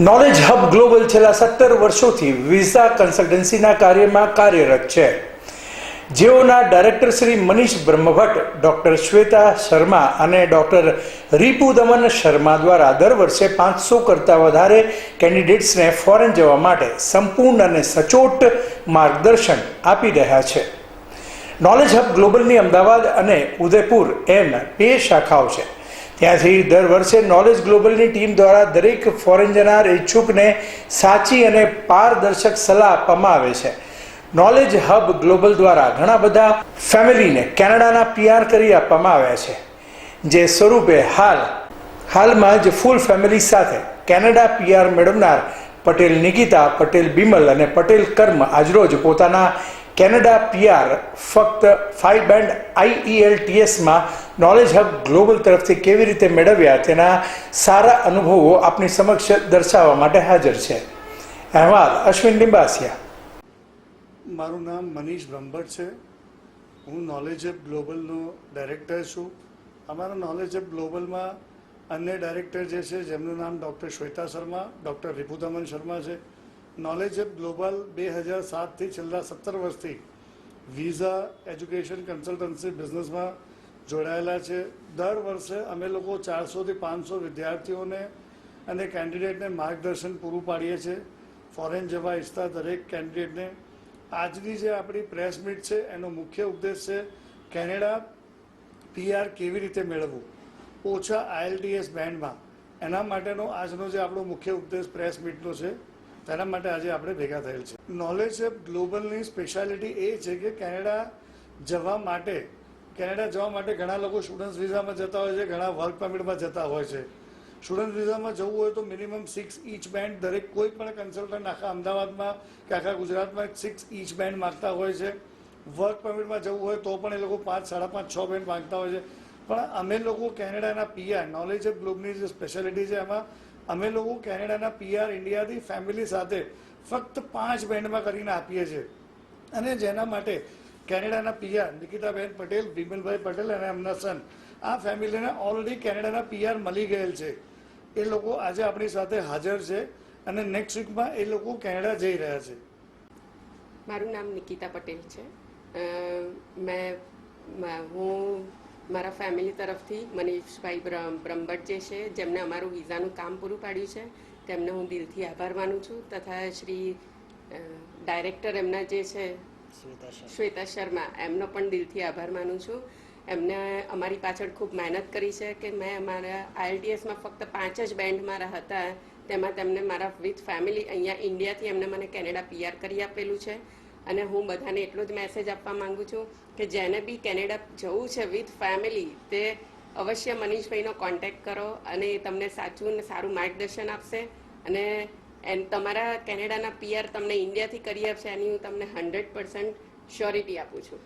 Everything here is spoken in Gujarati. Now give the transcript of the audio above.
નોલેજ હબ ગ્લોબલ છેલ્લા સત્તર વર્ષોથી વિઝા કન્સલ્ટન્સીના કાર્યમાં કાર્યરત છે. જેઓના ડાયરેક્ટર શ્રી મનીષ બ્રહ્મભટ્ટ, ડોક્ટર શ્વેતા શર્મા અને ડોક્ટર રીપુ દમન શર્મા દ્વારા દર વર્ષે પાંચસો કરતાં વધારે કેન્ડિડેટ્સને ફોરેન જવા માટે સંપૂર્ણ અને સચોટ માર્ગદર્શન આપી રહ્યા છે. નોલેજ હબ ગ્લોબલની અમદાવાદ અને ઉદયપુર એમ બે શાખાઓ છે. ત્યાંથી દર વર્ષે નોલેજ ગ્લોબલની ટીમ દ્વારા દરેક ફોરેન જનાર ઈચ્છુકને સાચી અને પારદર્શક સલાહ આપવામાં આવે છે. નોલેજ હબ ગ્લોબલ દ્વારા ઘણા બધા ફેમિલીને કેનેડાના પીઆર કરી આપવામાં આવ્યા છે. જે સ્વરૂપે હાલ, હાલમાં જ ફૂલ ફેમિલી સાથે કેનેડા પીઆર મેળવનાર પટેલ નિકિતા, પટેલ બિમલ અને પટેલ કર્મ આજરોજ પોતાના કેનેડા પીઆર ફક્ત ફાઇવ બેન્ડ આઈઈએલ ટીએસમાં નોલેજ હબ ગ્લોબલ તરફથી કેવી રીતે મેળવ્યા તેના સારા અનુભવો આપની સમક્ષ દર્શાવવા માટે હાજર છે. અહેવાલ અશ્વિન લિંબાસિયા. મારું નામ મનીષ બ્રહ્મભટ્ટ છે. હું નોલેજ એપ ગ્લોબલનો ડાયરેક્ટર છું. અમારા નોલેજ એપ ગ્લોબલમાં અન્ય ડાયરેક્ટર જે છે, જેમનું નામ ડૉક્ટર શ્વેતા શર્મા ડૉક્ટર રિપુદમન શર્મા છે. નોલેજ એપ ગ્લોબલ બે હજાર સાતથી છેલ્લા સત્તર વર્ષથી વિઝા એજ્યુકેશન કન્સલ્ટન્સી બિઝનેસમાં જોડાયેલા છે. દર વર્ષે અમે લોકો ચારસોથી પાંચસો વિદ્યાર્થીઓને અને કેન્ડિડેટને માર્ગદર્શન પૂરું પાડીએ છીએ ફોરેન જવા ઈચ્છતા દરેક કેન્ડિડેટને આજની જે આપણી પ્રેસ મીટ છે, એનો મુખ્ય ઉદ્દેશ છે કેનેડા પીઆર કેવી રીતે મેળવવું? ઓછા આઈએલટીએસ બેન્ડમાં એના માટેનો આજનો જે આપણો મુખ્ય ઉદ્દેશ પ્રેસ મીટનો છે. તેના માટે આજે આપણે ભેગા થયેલ છે નોલેજ ગ્લોબલની સ્પેશિયાલિટી એ છે કે કેનેડા જવા માટે કેનેડા જવા માટે ઘણા લોકો સ્ટુડન્ટ્સ વિઝામાં જતા હોય છે, ઘણા વર્ક પરમિટમાં જતા હોય છે. સ્ટુડન્ટ વિઝામાં જવું હોય તો મિનિમમ સિક્સ ઇચ બેન્ડ દરેક કોઈ પણ કન્સલ્ટન્ટ આખા અમદાવાદમાં કે આખા ગુજરાતમાં સિક્સ ઇચ બેન્ડ માગતા હોય છે. વર્ક પરમિટમાં જવું હોય તો પણ એ લોકો પાંચ, સાડા પાંચ, છ બેન્ડ માગતા હોય છે. પણ અમે લોકો કેનેડાના પીઆર નોલેજ ઓફ ગ્લોબની જે સ્પેશિયાલિટી છે, એમાં અમે લોકો કેનેડાના પીઆર ઇન્ડિયાથી ફેમિલી સાથે ફક્ત પાંચ બેન્ડમાં કરીને આપીએ છીએ. અને જેના માટે કેનેડાના પીઆર નિકિતાબેન પટેલ વિમલભાઈ પટેલ અને એમના સન આ ફેમિલીને ઓલરેડી કેનેડાના પીઆર મળી ગયેલ છે. એ લોકો આજે આપણી સાથે હાજર છે અને નેક્સ્ટ વીકમાં એ લોકો કેનેડા જઈ રહ્યા છે. મારું નામ નિકિતા પટેલ છે. મેં, હું મારા ફેમિલી તરફથી મનીષભાઈ બ્રહ્મ બ્રહ્મભટ્ટ જે છે જેમને અમારું વિઝાનું કામ પૂરું પાડ્યું છે તેમને હું દિલથી આભાર માનું છું. તથા શ્રી ડાયરેક્ટર એમના જે છે શ્વેતા શર્મા. એમનો પણ દિલથી આભાર માનું છું. એમને અમારી પાછળ ખૂબ મહેનત કરી છે કે મેં અમારા આઈએલટીએસમાં ફક્ત પાંચ જ બેન્ડ મારા હતા. તેમાં તેમને મારા વિથ ફેમિલી અહીંયા ઇન્ડિયાથી એમને મને કેનેડા પીઆર કરી આપેલું છે. અને હું બધાને એટલો જ મેસેજ આપવા માંગુ છું કે જેને બી કેનેડા જવું છે વિથ ફેમિલી તે અવશ્ય મનીષભાઈનો કોન્ટેક્ટ કરો અને એ તમને સાચું અને સારું માર્ગદર્શન આપશે. અને એન તમારા કેનેડાના પીઆર તમને ઇન્ડિયાથી કરી આપશે એની હું તમને હંડ્રેડ પર્સન્ટ શ્યોરિટી આપું છું.